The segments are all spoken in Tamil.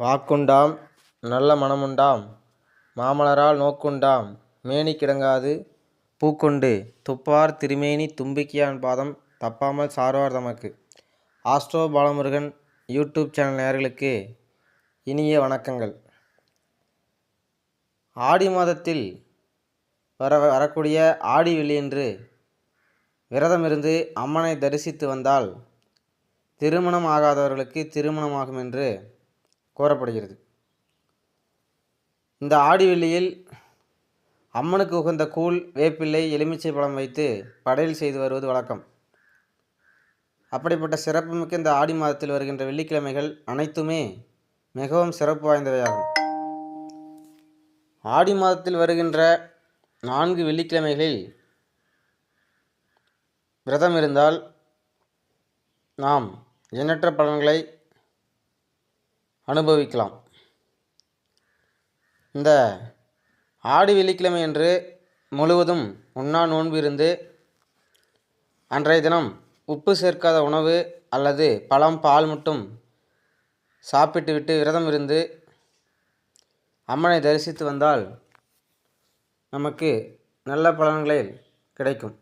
வாக்குண்டாம் நல்ல மனமுண்டாம். மாமலரால் நோக்குண்டாம் மேனி கிடங்காது. பூக்குண்டு துப்பார் திருமேனி தும்பிக்கையான் பாதம் தப்பாமல் சார்வார் தமக்கு. ஆஸ்ட்ரோ பாலமுருகன் யூடியூப் சேனல் நேர்களுக்கு இனிய வணக்கங்கள். ஆடி மாதத்தில் வர வரக்கூடிய ஆடி வெள்ளியன்று விரதமிருந்து அம்மனை தரிசித்து வந்தால் திருமணம் ஆகாதவர்களுக்கு திருமணமாகும் என்று கூறப்படுகிறது இந்த ஆடி வெள்ளியில் அம்மனுக்கு உகந்த கூழ் வேப்பிள்ளை எலுமிச்சை பழம் வைத்து படையல் செய்து வருவது வழக்கம். அப்படிப்பட்ட சிறப்புமிக்க இந்த ஆடி மாதத்தில் வருகின்ற வெள்ளிக்கிழமைகள் அனைத்துமே மிகவும் சிறப்பு வாய்ந்தவையாகும். ஆடி மாதத்தில் வருகின்ற நான்கு வெள்ளிக்கிழமைகளில் விரதம் இருந்தால் நாம் எண்ணற்ற பலன்களை அனுபவிக்கலாம். இந்த ஆடி வெள்ளிக்கிழமை அன்று முழுவதும் உண்ணா நோன்பு இருந்து அன்றைய தினம் உப்பு சேர்க்காத உணவு அல்லது பழம் பால் மட்டும் சாப்பிட்டுவிட்டு விரதம் இருந்து அம்மனை தரிசித்து வந்தால் நமக்கு நல்ல பலன்களை கிடைக்கும்.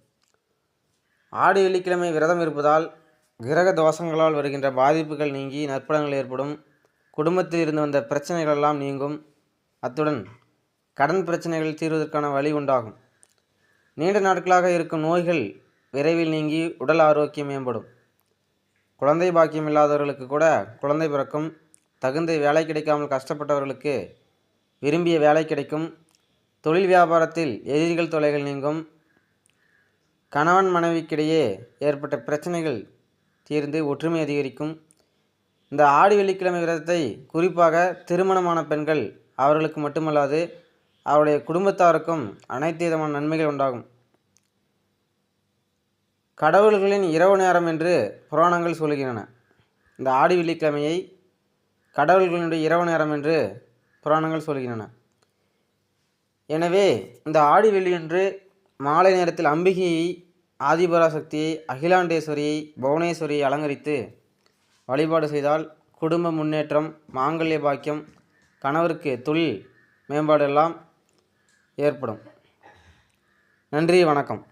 ஆடி வெள்ளிக்கிழமை விரதம் இருப்பதால் கிரக தோஷங்களால் வருகின்ற பாதிப்புகள் நீங்கி நற்பலன்கள் ஏற்படும். குடும்பத்தில் இருந்து வந்த பிரச்சனைகள் எல்லாம் நீங்கும். அத்துடன் கடன் பிரச்சனைகள் தீர்வதற்கான வழி உண்டாகும். நீண்ட நாட்களாக இருக்கும் நோய்கள் விரைவில் நீங்கி உடல் ஆரோக்கியம் மேம்படும். குழந்தை பாக்கியம் இல்லாதவர்களுக்கு கூட குழந்தை பிறக்கும். தகுந்த வேலை கிடைக்காமல் கஷ்டப்பட்டவர்களுக்கு விரும்பிய வேலை கிடைக்கும். தொழில் வியாபாரத்தில் எதிரிகள் தொலைகள் நீங்கும். கணவன் மனைவிக்கிடையே ஏற்பட்ட பிரச்சனைகள் தீர்ந்து ஒற்றுமை அதிகரிக்கும். இந்த ஆடி வெள்ளிக்கிழமை விரதத்தை குறிப்பாக திருமணமான பெண்கள் அவர்களுக்கு மட்டுமல்லாது அவருடைய குடும்பத்தாருக்கும் அனைத்து விதமான நன்மைகள் உண்டாகும். கடவுள்களின் இரவு நேரம் என்று புராணங்கள் சொல்கின்றன. இந்த ஆடி வெள்ளிக்கிழமையை கடவுள்களினுடைய இரவு நேரம் என்று புராணங்கள் சொல்கின்றன. எனவே இந்த ஆடி வெள்ளியன்று மாலை நேரத்தில் அம்பிகையை ஆதிபராசக்தியை அகிலாண்டேஸ்வரியை புவனேஸ்வரியை அலங்கரித்து வழிபாடு செய்தால் குடும்ப முன்னேற்றம் மாங்கல்ய பாக்கியம் கணவருக்கு தொழில் மேம்பாடு எல்லாம் ஏற்படும். நன்றி வணக்கம்.